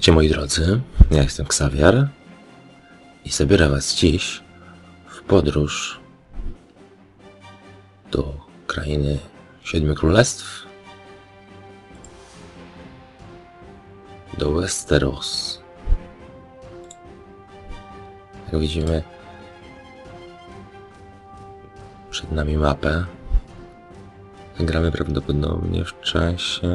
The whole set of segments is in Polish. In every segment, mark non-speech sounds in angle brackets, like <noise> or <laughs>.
Witajcie moi drodzy, ja jestem Xavier i zabiorę was dziś w podróż do krainy Siedmiu Królestw, do Westeros. Jak widzimy, przed nami mapę. Gramy prawdopodobnie w czasie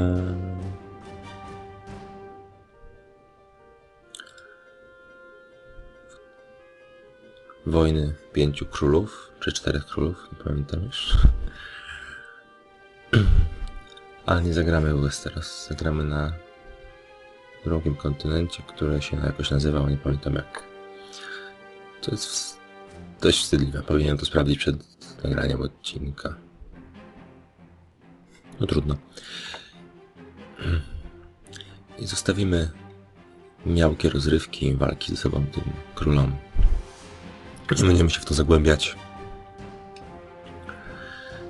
wojny pięciu królów, czy czterech królów, nie pamiętam już. <clears throat> Ale nie zagramy w Westeros, zagramy na drugim kontynencie, który się jakoś nazywał, nie pamiętam jak. To jest dość wstydliwe, powinienem to sprawdzić przed nagraniem odcinka. No trudno. <clears throat> I zostawimy miałkie rozrywki, walki ze sobą tym królom nie będziemy się w to zagłębiać.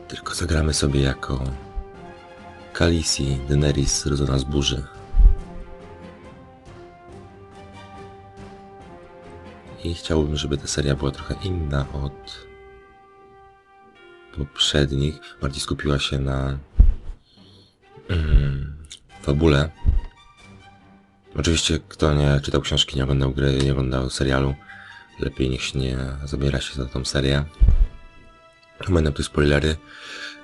Tylko zagramy sobie jako Khaleesi Daenerys rodzona z burzy. I chciałbym, żeby ta seria była trochę inna od poprzednich. Bardziej skupiła się na mm, fabule. Oczywiście, kto nie czytał książki, nie oglądał gry, nie oglądał serialu, lepiej niech się nie zabiera się za tą serię. Będą tu spoilery.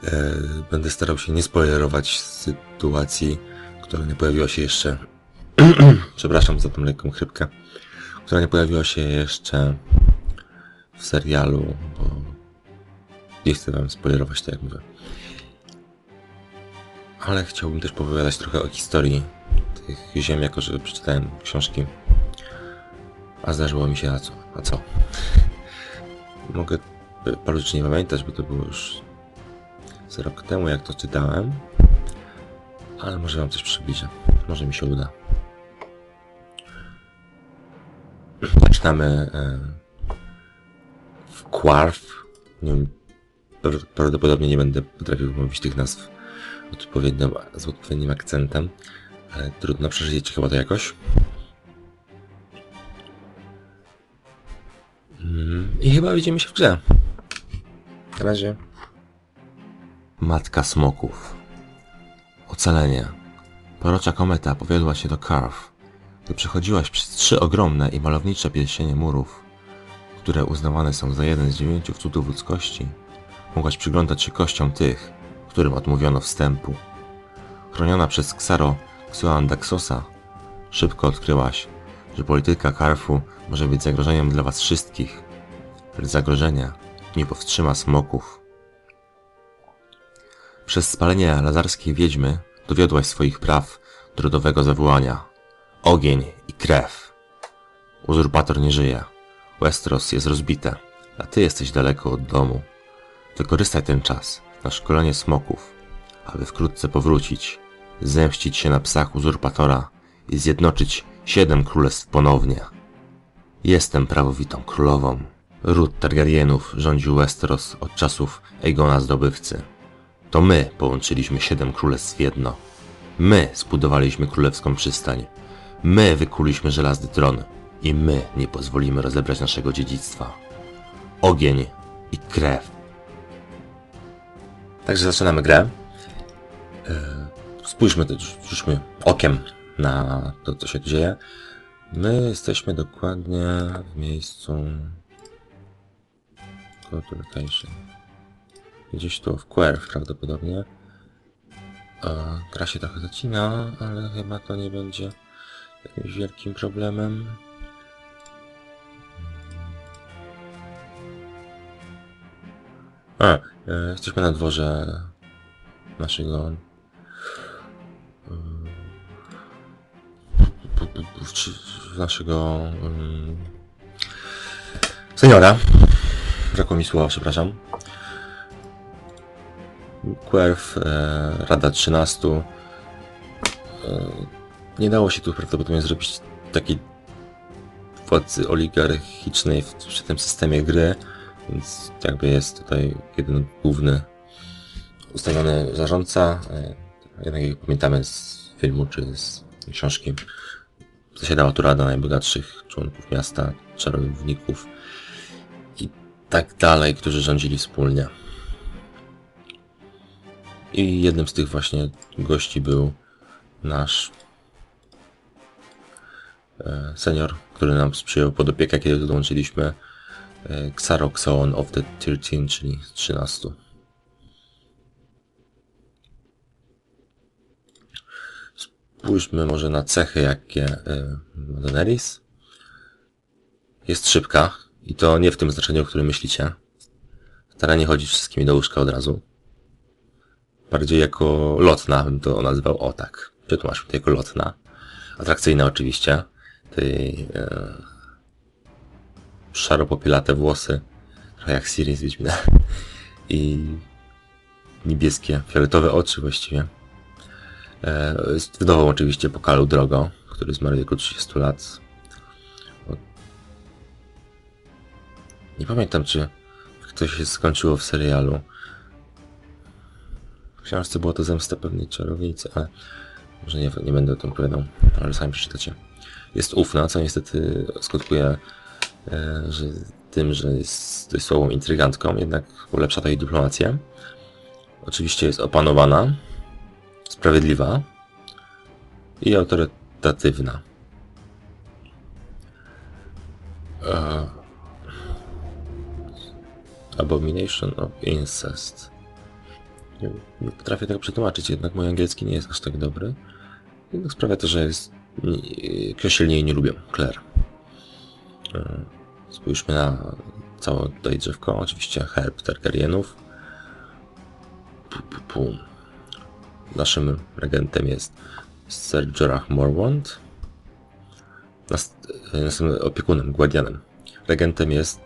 E, Będę starał się nie spoilerować sytuacji, która nie pojawiła się jeszcze. <clears throat> Przepraszam za tą lekką chrypkę. Która nie pojawiła się jeszcze w serialu, bo nie chcę wam spoilerować, tak jak mówię. Ale chciałbym też opowiadać trochę o historii tych ziem, jako że przeczytałem książki a zdarzyło mi się, a co? A co? Mogę y, paru rzeczy nie pamiętać, bo to było już z rok temu, jak to czytałem. Ale może wam coś przybliżę. Może mi się uda. Zaczynamy e, w Quarf. Nie wiem, pra- prawdopodobnie nie będę potrafił mówić tych nazw odpowiednio, z odpowiednim akcentem, ale trudno, przeżyjecie chyba to jakoś. I chyba widzimy się w grze. Na razie. Matka smoków. Ocalenie. Porocza kometa powiodła się do Karf. Gdy przechodziłaś przez trzy ogromne i malownicze pierścienie murów, które uznawane są za jeden z dziewięciu cudów ludzkości, mogłaś przyglądać się kościom tych, którym odmówiono wstępu. Chroniona przez Xaro Xyloandaxosa, szybko odkryłaś, że polityka Karfu może być zagrożeniem dla was wszystkich, lecz zagrożenia nie powstrzyma smoków. Przez spalenie lazarskiej wiedźmy dowiodłaś swoich praw do rodowego zawołania. Ogień i krew. Uzurpator nie żyje. Westeros jest rozbite, a ty jesteś daleko od domu. Wykorzystaj ten czas na szkolenie smoków, aby wkrótce powrócić, zemścić się na psach uzurpatora i zjednoczyć siedem królestw ponownie. Jestem prawowitą królową. Ród Targaryenów rządził Westeros od czasów Aegona Zdobywcy. To my połączyliśmy siedem królestw w jedno. My zbudowaliśmy królewską przystań. My wykuliśmy żelazny tron. I my nie pozwolimy rozebrać naszego dziedzictwa. Ogień i krew. Także zaczynamy grę. E, Spójrzmy, rzućmy okiem na to, co się dzieje. My jesteśmy dokładnie w miejscu... Gdzieś tu w Querf prawdopodobnie. E, gra się trochę zacina, ale chyba to nie będzie jakimś wielkim problemem. A, e, jesteśmy na dworze naszego naszego um, seniora. Brakło mi słowa, przepraszam. Querf, e, Rada 13. E, nie dało się tu prawdopodobnie zrobić takiej władzy oligarchicznej w, przy tym systemie gry, więc jakby jest tutaj jeden główny ustawiony zarządca. E, jednak jak pamiętamy z filmu czy z książki, zasiadała tu rada najbogatszych członków miasta, czarowników i tak dalej, którzy rządzili wspólnie. I jednym z tych właśnie gości był nasz e, senior, który nam sprzyjał pod opiekę, kiedy dołączyliśmy e, Xaroxon of the 13, czyli z 13. Spójrzmy może na cechy, jakie e, ma Daenerys. Jest szybka i to nie w tym znaczeniu, o którym myślicie. Stara nie chodzić wszystkimi do łóżka od razu. Bardziej jako lotna bym to nazwał, o tak. Przetłumaczmy to jako lotna. Atrakcyjna oczywiście. Tej e, szaropopielate włosy, trochę jak Siri z Wiedźmina. I niebieskie, fioletowe oczy właściwie. E, jest wdową oczywiście Pokalu Drogo, który zmarł w wieku 30 lat. Nie pamiętam, czy ktoś się skończyło w serialu. W książce było to zemsta pewnej czarownicy, ale może nie, nie będę o tym opowiadał, ale sami przeczytacie. Jest ufna, co niestety skutkuje e, że tym, że jest dość słabą intrygantką, jednak ulepsza to jej dyplomację. Oczywiście jest opanowana, sprawiedliwa i autorytatywna. E, Abomination of Incest. Nie, nie potrafię tego przetłumaczyć, jednak mój angielski nie jest aż tak dobry. Jednak sprawia to, że jest. Kościelnie jej nie lubią. Claire. E, Spójrzmy na całe tutaj drzewko. Oczywiście herb Targaryenów. Pu, pu, pu. Naszym regentem jest Sir Jorah Mormont. Nast- e, następnym opiekunem, guardianem. Regentem jest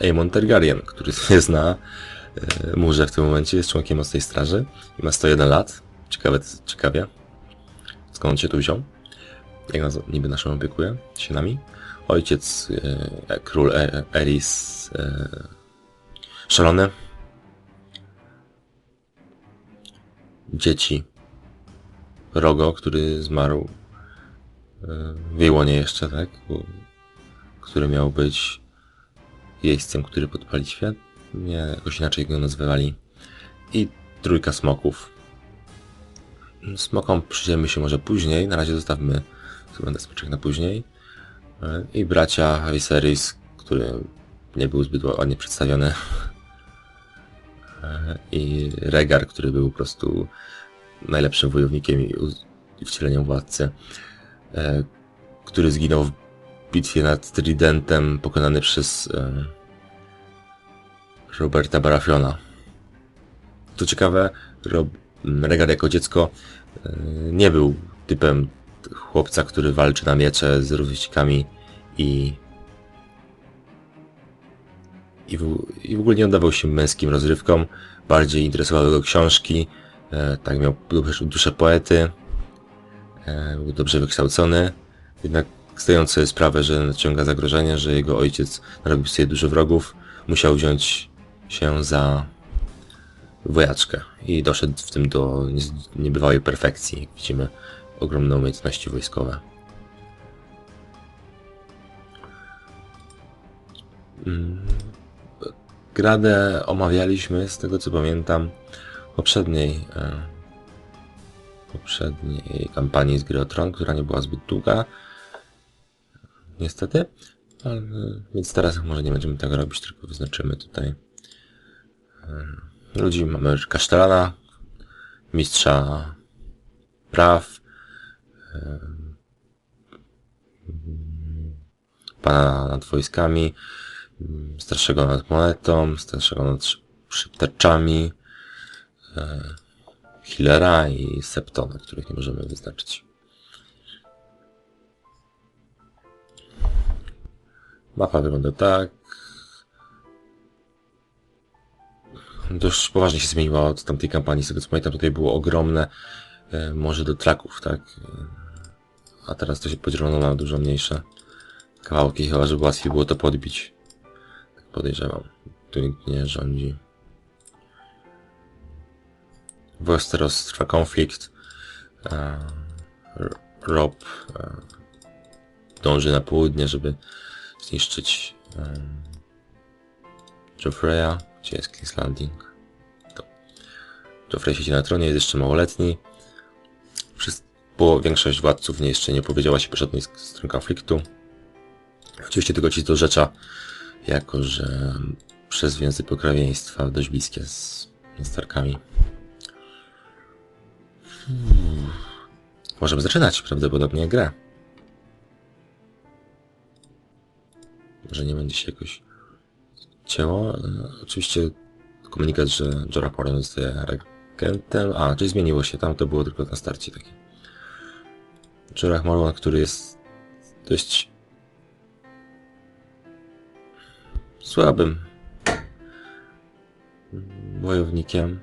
Aemon Targaryen, który <laughs> jest na e, murze w tym momencie, jest członkiem mocnej straży i ma 101 lat. Ciekawe, ciekawie. Skąd się tu wziął? Jak nas niby naszą opiekuje? Się nami? Ojciec, e, król e, Eris, e, szalony. Dzieci. Rogo, który zmarł e, w jej łonie jeszcze, tak? Który miał być jeźdźcem, który podpali świat. Nie, jakoś inaczej go nazywali. I trójka smoków. Smokom przyjdziemy się może później. Na razie zostawmy będę smoczek na później. E, I bracia Viserys, który nie był zbyt ładnie przedstawiony. E, I Regar, który był po prostu najlepszym wojownikiem i, wcieleniem władcy. E, który zginął w bitwie nad Tridentem, pokonany przez Roberta Barafiona. To ciekawe, Rob, Regar jako dziecko nie był typem chłopca, który walczy na miecze z rówieśnikami i i w, i w ogóle nie oddawał się męskim rozrywkom, bardziej interesowały go książki, e, tak miał duszę poety, e, był dobrze wykształcony, jednak zdając sobie sprawę, że naciąga zagrożenie, że jego ojciec narobił sobie dużo wrogów, musiał wziąć się za wojaczkę i doszedł w tym do niebywałej perfekcji, jak widzimy ogromne umiejętności wojskowe. Mm. Gradę omawialiśmy, z tego co pamiętam, poprzedniej, e, poprzedniej kampanii z Gry Tron, która nie była zbyt długa. Niestety. Ale, więc teraz może nie będziemy tego robić, tylko wyznaczymy tutaj e, ludzi. Mamy kasztelana, mistrza praw, pana nad wojskami, starszego nad monetą, starszego nad szybtarczami, e, healera i septona, których nie możemy wyznaczyć. Mapa wygląda tak. Dość poważnie się zmieniła od tamtej kampanii. Z tego co pamiętam, tutaj było ogromne e, morze do traków, tak? A teraz to się podzielono na dużo mniejsze kawałki, chyba żeby łatwiej było to podbić. Tak podejrzewam. Tu nikt nie rządzi. W Westeros trwa konflikt. Rob dąży na południe, żeby zniszczyć Joffreya. Gdzie jest King's Landing? Joffrey siedzi na tronie, jest jeszcze małoletni. Bo większość władców nie jeszcze nie powiedziała się po żadnej stron konfliktu. Oczywiście tylko ci do rzecza, jako że przez więzy pokrewieństwa dość bliskie z Starkami. Hmm. Możemy zaczynać prawdopodobnie grę. Może nie będzie się jakoś cięło. Oczywiście komunikat, że Jorah Mormon zostaje regentem. A, czyli zmieniło się. Tam to było tylko na starcie takie. Jorah Mormon, który jest dość słabym wojownikiem.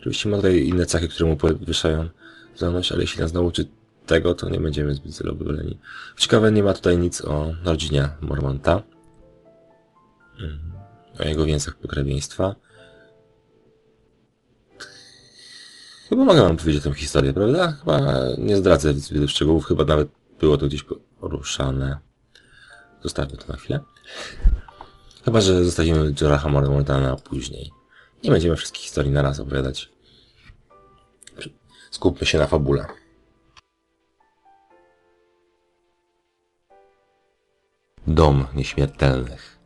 Oczywiście ma tutaj inne cechy, które mu podwyższają zdolność, ale jeśli nas nauczy tego, to nie będziemy zbyt zadowoleni. Ciekawe, nie ma tutaj nic o rodzinie Mormonta. Mhm. O jego więzach pokrewieństwa. Chyba mogę wam powiedzieć tę historię, prawda? Chyba nie zdradzę zbyt szczegółów, chyba nawet było to gdzieś poruszane. Zostawmy to na chwilę. Chyba, że zostawimy Joraha Mormonta na później. Nie będziemy wszystkich historii na raz opowiadać. Skupmy się na fabule. Dom nieśmiertelnych.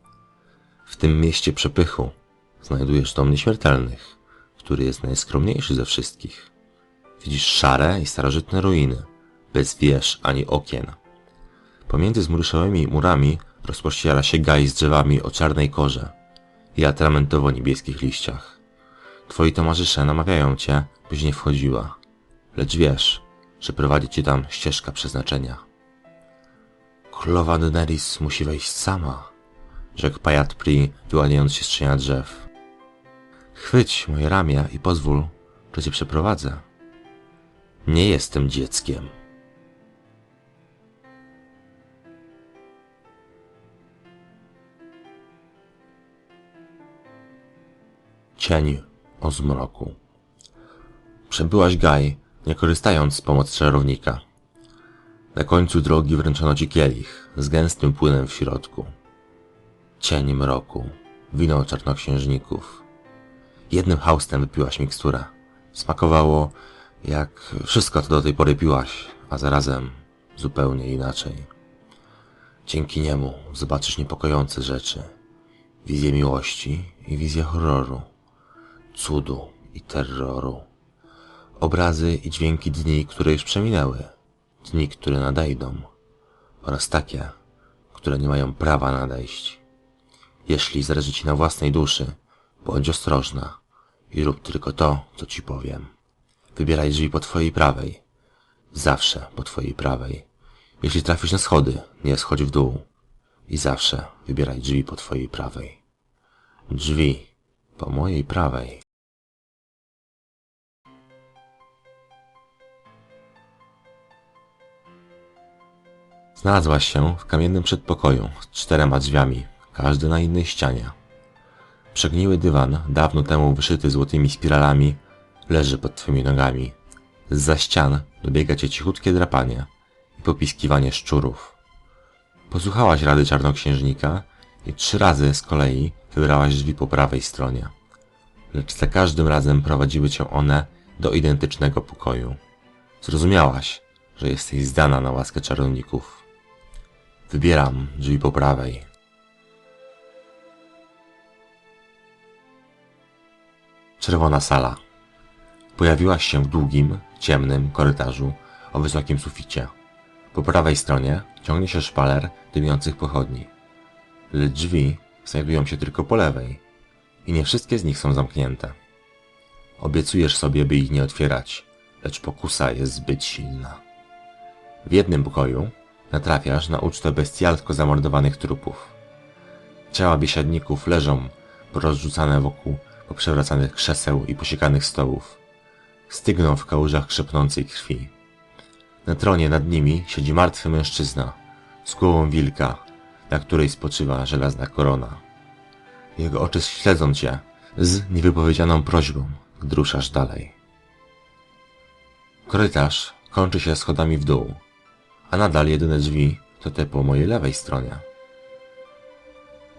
W tym mieście przepychu znajdujesz dom nieśmiertelnych, który jest najskromniejszy ze wszystkich. Widzisz szare i starożytne ruiny, bez wież ani okien. Pomiędzy zmruszałymi murami rozpościera się gaj z drzewami o czarnej korze i atramentowo-niebieskich liściach. Twoi towarzysze namawiają cię, byś nie wchodziła, lecz wiesz, że prowadzi cię tam ścieżka przeznaczenia. Królowa Daenerys musi wejść sama, rzekł Pajat Pri, wyłaniając się z trzenia drzew. Chwyć moje ramię i pozwól, że cię przeprowadzę. Nie jestem dzieckiem. Cień o zmroku. Przebyłaś Gaj, nie korzystając z pomocy czarownika. Na końcu drogi wręczono ci kielich z gęstym płynem w środku. Cień mroku, wino czarnoksiężników. Jednym haustem wypiłaś miksturę. Smakowało jak wszystko, co do tej pory piłaś, a zarazem zupełnie inaczej. Dzięki niemu zobaczysz niepokojące rzeczy. Wizję miłości i wizję horroru cudu i terroru. Obrazy i dźwięki dni, które już przeminęły, dni, które nadejdą, oraz takie, które nie mają prawa nadejść. Jeśli zależy ci na własnej duszy, bądź ostrożna i rób tylko to, co ci powiem. Wybieraj drzwi po twojej prawej. Zawsze po twojej prawej. Jeśli trafisz na schody, nie schodź w dół. I zawsze wybieraj drzwi po twojej prawej. Drzwi po mojej prawej. Znalazłaś się w kamiennym przedpokoju z czterema drzwiami, każdy na innej ścianie. Przegniły dywan, dawno temu wyszyty złotymi spiralami, leży pod twymi nogami. Zza ścian dobiega cię cichutkie drapanie i popiskiwanie szczurów. Posłuchałaś rady czarnoksiężnika i trzy razy z kolei wybrałaś drzwi po prawej stronie. Lecz za każdym razem prowadziły cię one do identycznego pokoju. Zrozumiałaś, że jesteś zdana na łaskę czarowników. Wybieram drzwi po prawej. Czerwona sala. Pojawiłaś się w długim, ciemnym korytarzu o wysokim suficie. Po prawej stronie ciągnie się szpaler dymiących pochodni. Lecz drzwi znajdują się tylko po lewej i nie wszystkie z nich są zamknięte. Obiecujesz sobie, by ich nie otwierać, lecz pokusa jest zbyt silna. W jednym pokoju natrafiasz na ucztę bestialsko zamordowanych trupów. Ciała biesiadników leżą porozrzucane wokół poprzewracanych krzeseł i posiekanych stołów. Stygną w kałużach krzepnącej krwi. Na tronie nad nimi siedzi martwy mężczyzna z głową wilka, na której spoczywa żelazna korona. Jego oczy śledzą cię z niewypowiedzianą prośbą, gdy ruszasz dalej. Korytarz kończy się schodami w dół, a nadal jedyne drzwi to te po mojej lewej stronie.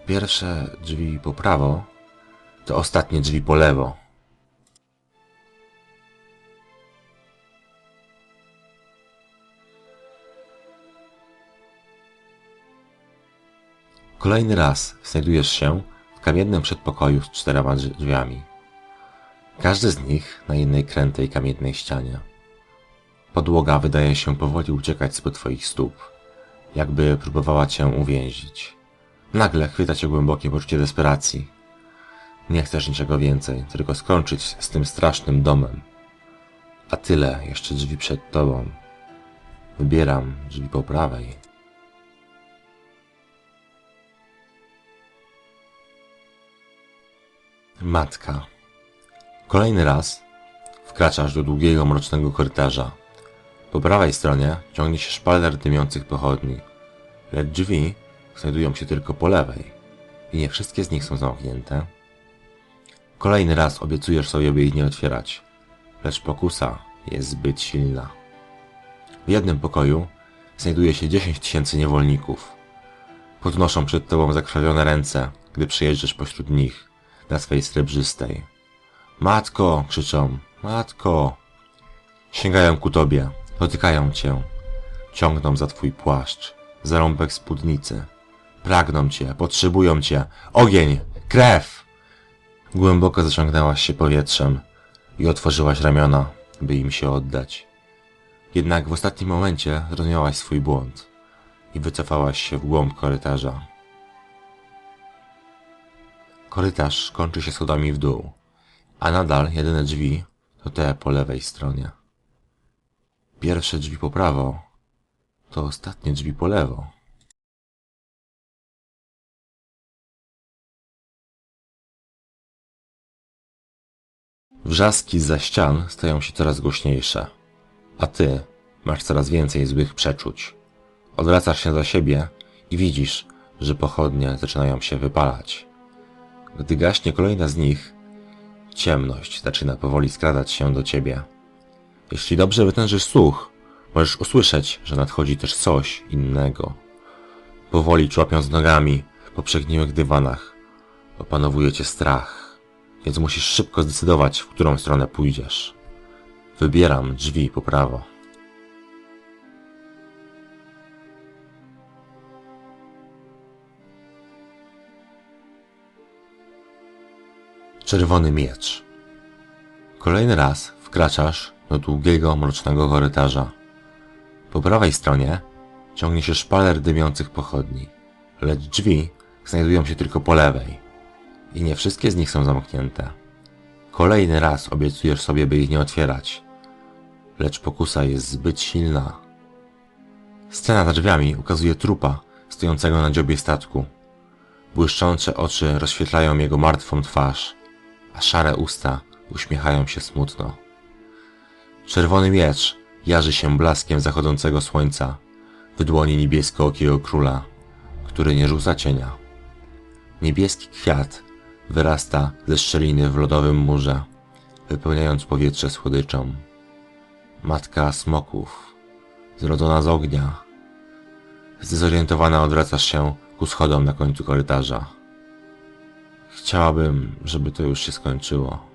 Pierwsze drzwi po prawo, to ostatnie drzwi po lewo. Kolejny raz znajdujesz się w kamiennym przedpokoju z czterema drz- drzwiami. Każdy z nich na jednej krętej kamiennej ścianie. Podłoga wydaje się powoli uciekać spod twoich stóp, jakby próbowała cię uwięzić. Nagle chwyta cię głębokie poczucie desperacji. Nie chcesz niczego więcej, tylko skończyć z tym strasznym domem. A tyle, jeszcze drzwi przed tobą. Wybieram drzwi po prawej. Matka. Kolejny raz wkraczasz do długiego, mrocznego korytarza. Po prawej stronie ciągnie się szpaler dymiących pochodni, lecz drzwi znajdują się tylko po lewej i nie wszystkie z nich są zamknięte. Kolejny raz obiecujesz sobie, by ich nie otwierać, lecz pokusa jest zbyt silna. W jednym pokoju znajduje się 10 tysięcy niewolników. Podnoszą przed tobą zakrwawione ręce, gdy przejeżdżasz pośród nich na swej srebrzystej. Matko! krzyczą. Matko! Sięgają ku tobie, dotykają cię. Ciągną za twój płaszcz, za rąbek spódnicy. Pragną cię, potrzebują cię. Ogień! Krew! Głęboko zaciągnęłaś się powietrzem i otworzyłaś ramiona, by im się oddać. Jednak w ostatnim momencie zrozumiałaś swój błąd i wycofałaś się w głąb korytarza. Korytarz kończy się schodami w dół, a nadal jedyne drzwi to te po lewej stronie. Pierwsze drzwi po prawo to ostatnie drzwi po lewo. Wrzaski za ścian stają się coraz głośniejsze, a ty masz coraz więcej złych przeczuć. Odwracasz się za siebie i widzisz, że pochodnie zaczynają się wypalać. Gdy gaśnie kolejna z nich, ciemność zaczyna powoli skradać się do ciebie. Jeśli dobrze wytężysz słuch, możesz usłyszeć, że nadchodzi też coś innego. Powoli człapiąc nogami po przegniłych dywanach, opanowuje cię strach, więc musisz szybko zdecydować, w którą stronę pójdziesz. Wybieram drzwi po prawo. Czerwony miecz. Kolejny raz wkraczasz do długiego, mrocznego korytarza. Po prawej stronie ciągnie się szpaler dymiących pochodni, lecz drzwi znajdują się tylko po lewej i nie wszystkie z nich są zamknięte. Kolejny raz obiecujesz sobie, by ich nie otwierać, lecz pokusa jest zbyt silna. Scena za drzwiami ukazuje trupa stojącego na dziobie statku. Błyszczące oczy rozświetlają jego martwą twarz, a szare usta uśmiechają się smutno. Czerwony miecz jarzy się blaskiem zachodzącego słońca w dłoni niebieskookiego króla, który nie rzuca cienia. Niebieski kwiat wyrasta ze szczeliny w lodowym murze, wypełniając powietrze słodyczą. Matka smoków, zrodzona z ognia. Zdezorientowana odwracasz się ku schodom na końcu korytarza. Chciałabym, żeby to już się skończyło.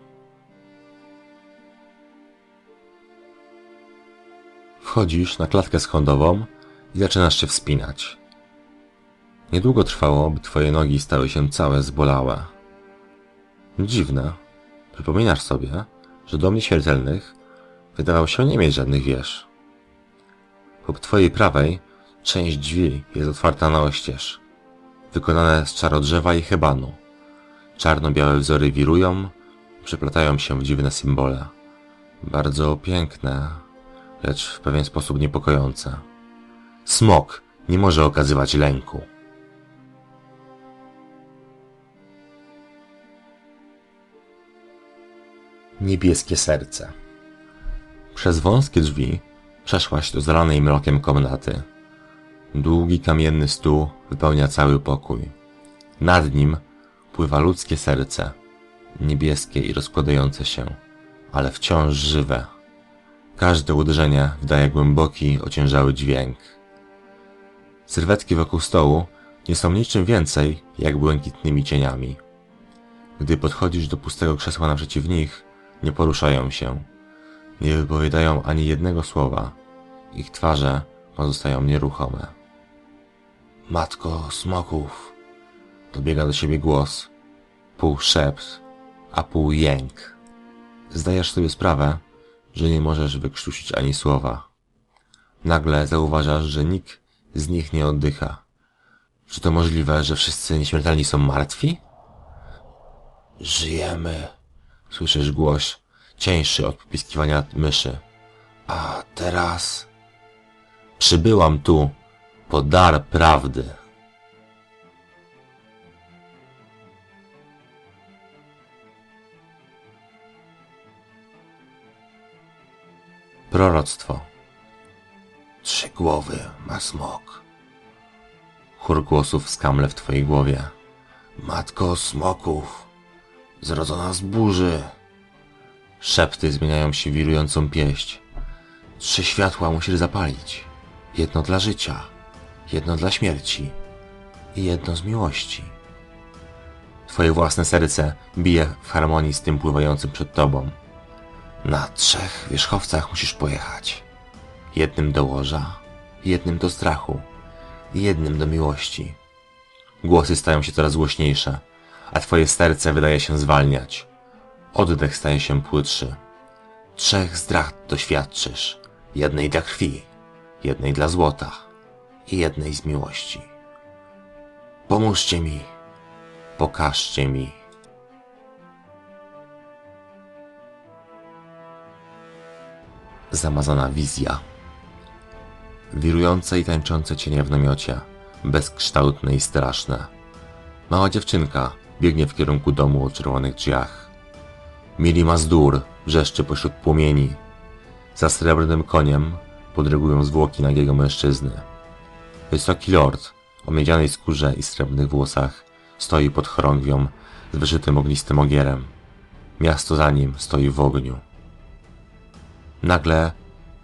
Wchodzisz na klatkę schodową i zaczynasz się wspinać. Niedługo trwało, by twoje nogi stały się całe zbolałe. Dziwne. Przypominasz sobie, że dom nieśmiertelnych wydawał się nie mieć żadnych wież. Po twojej prawej część drzwi jest otwarta na oścież, wykonane z czarodrzewa i hebanu. Czarno-białe wzory wirują, przeplatają się w dziwne symbole. Bardzo piękne, lecz w pewien sposób niepokojące. Smok nie może okazywać lęku. Niebieskie serce. Przez wąskie drzwi przeszłaś do zalanej mrokiem komnaty. Długi kamienny stół wypełnia cały pokój. Nad nim pływa ludzkie serce, niebieskie i rozkładające się, ale wciąż żywe. Każde uderzenie wdaje głęboki, ociężały dźwięk. Sylwetki wokół stołu nie są niczym więcej jak błękitnymi cieniami. Gdy podchodzisz do pustego krzesła naprzeciw nich, nie poruszają się. Nie wypowiadają ani jednego słowa. Ich twarze pozostają nieruchome. Matko smoków, dobiega do siebie głos. Pół szept, a pół jęk. Zdajesz sobie sprawę, że nie możesz wykrztusić ani słowa. Nagle zauważasz, że nikt z nich nie oddycha. Czy to możliwe, że wszyscy nieśmiertelni są martwi? Żyjemy, słyszysz głos, cieńszy od popiskiwania myszy. A teraz przybyłam tu po dar prawdy. Proroctwo. Trzy głowy ma smok. Chór głosów skamle w twojej głowie. Matko smoków, zrodzona z burzy. Szepty zmieniają się wirującą pieść. Trzy światła musisz zapalić. Jedno dla życia, jedno dla śmierci i jedno z miłości. Twoje własne serce bije w harmonii z tym pływającym przed tobą. Na trzech wierzchowcach musisz pojechać. Jednym do łoża, jednym do strachu jednym do miłości. Głosy stają się coraz głośniejsze, a twoje serce wydaje się zwalniać. Oddech staje się płytszy. Trzech zdrad doświadczysz. Jednej dla krwi, jednej dla złota i jednej z miłości. Pomóżcie mi, pokażcie mi. Zamazana wizja. Wirujące i tańczące cienie w namiocie, bezkształtne i straszne. Mała dziewczynka biegnie w kierunku domu o czerwonych drzwiach. Mili Mazdur wrzeszczy pośród płomieni. Za srebrnym koniem podrygują zwłoki nagiego mężczyzny. Wysoki lord o miedzianej skórze i srebrnych włosach stoi pod chorągwią z wyszytym ognistym ogierem. Miasto za nim stoi w ogniu. Nagle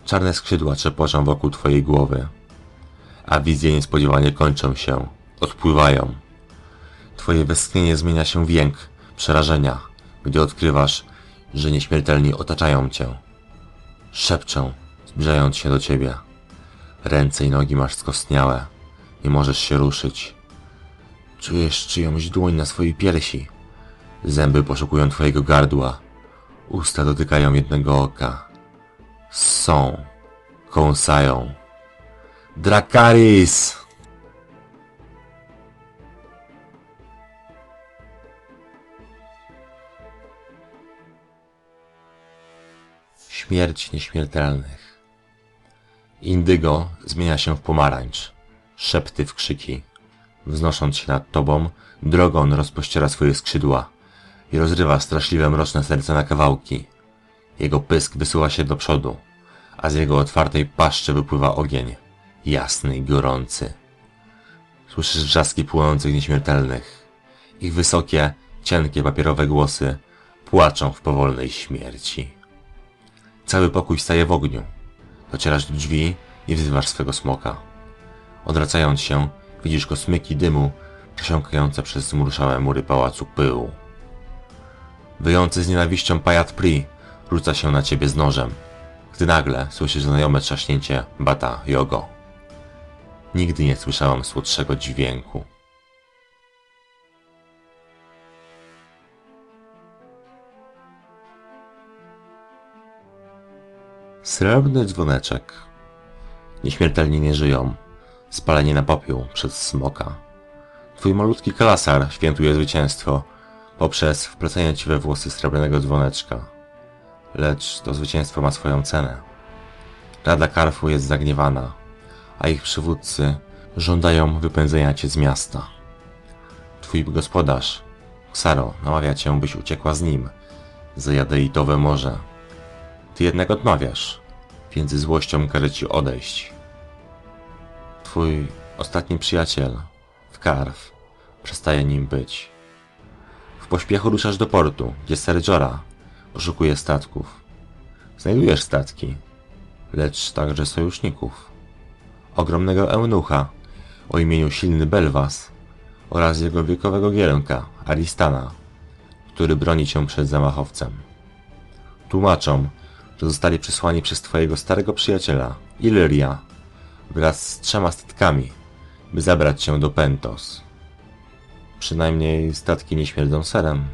czarne skrzydła trzepoczą wokół twojej głowy, a wizje niespodziewanie kończą się, odpływają. Twoje westchnienie zmienia się w jęk przerażenia, gdy odkrywasz, że nieśmiertelni otaczają cię. Szepczą, zbliżając się do ciebie. Ręce i nogi masz skostniałe, nie możesz się ruszyć. Czujesz czyjąś dłoń na swojej piersi. Zęby poszukują twojego gardła. Usta dotykają jednego oka. Są. Kąsają. Drakaris! Śmierć nieśmiertelnych. Indygo zmienia się w pomarańcz. Szepty w krzyki. Wznosząc się nad tobą, drogon rozpościera swoje skrzydła i rozrywa straszliwe mroczne serce na kawałki. Jego pysk wysuwa się do przodu, a z jego otwartej paszczy wypływa ogień, jasny i gorący. Słyszysz wrzaski płonących nieśmiertelnych. Ich wysokie, cienkie papierowe głosy płaczą w powolnej śmierci. Cały pokój staje w ogniu. Docierasz do drzwi i wzywasz swego smoka. Odwracając się, widzisz kosmyki dymu przesiąkające przez zmurszałe mury pałacu pyłu. Wyjący z nienawiścią Pajat Pri rzuca się na ciebie z nożem, gdy nagle słyszysz znajome trzaśnięcie Bata Yogo. Nigdy nie słyszałam słodszego dźwięku. Srebrny dzwoneczek. Nieśmiertelni nie żyją. Spalenie na popiół przez smoka. Twój malutki kalasar świętuje zwycięstwo poprzez wplecenie ci we włosy srebrnego dzwoneczka. Lecz to zwycięstwo ma swoją cenę. Rada Karfu jest zagniewana, a ich przywódcy żądają wypędzenia cię z miasta. Twój gospodarz, Ksaro, namawia cię, byś uciekła z nim za jadeitowe morze. Ty jednak odmawiasz, więc złością każe ci odejść. Twój ostatni przyjaciel, Karf, przestaje nim być. W pośpiechu ruszasz do portu, gdzie Ser Jora oszukuje statków. Znajdujesz statki, lecz także sojuszników. Ogromnego eunucha, o imieniu Silny Belwas oraz jego wiekowego giermka, Aristana, który broni cię przed zamachowcem. Tłumaczą, że zostali przysłani przez twojego starego przyjaciela, Illyria, wraz z trzema statkami, by zabrać cię do Pentos. Przynajmniej statki nie śmierdzą serem.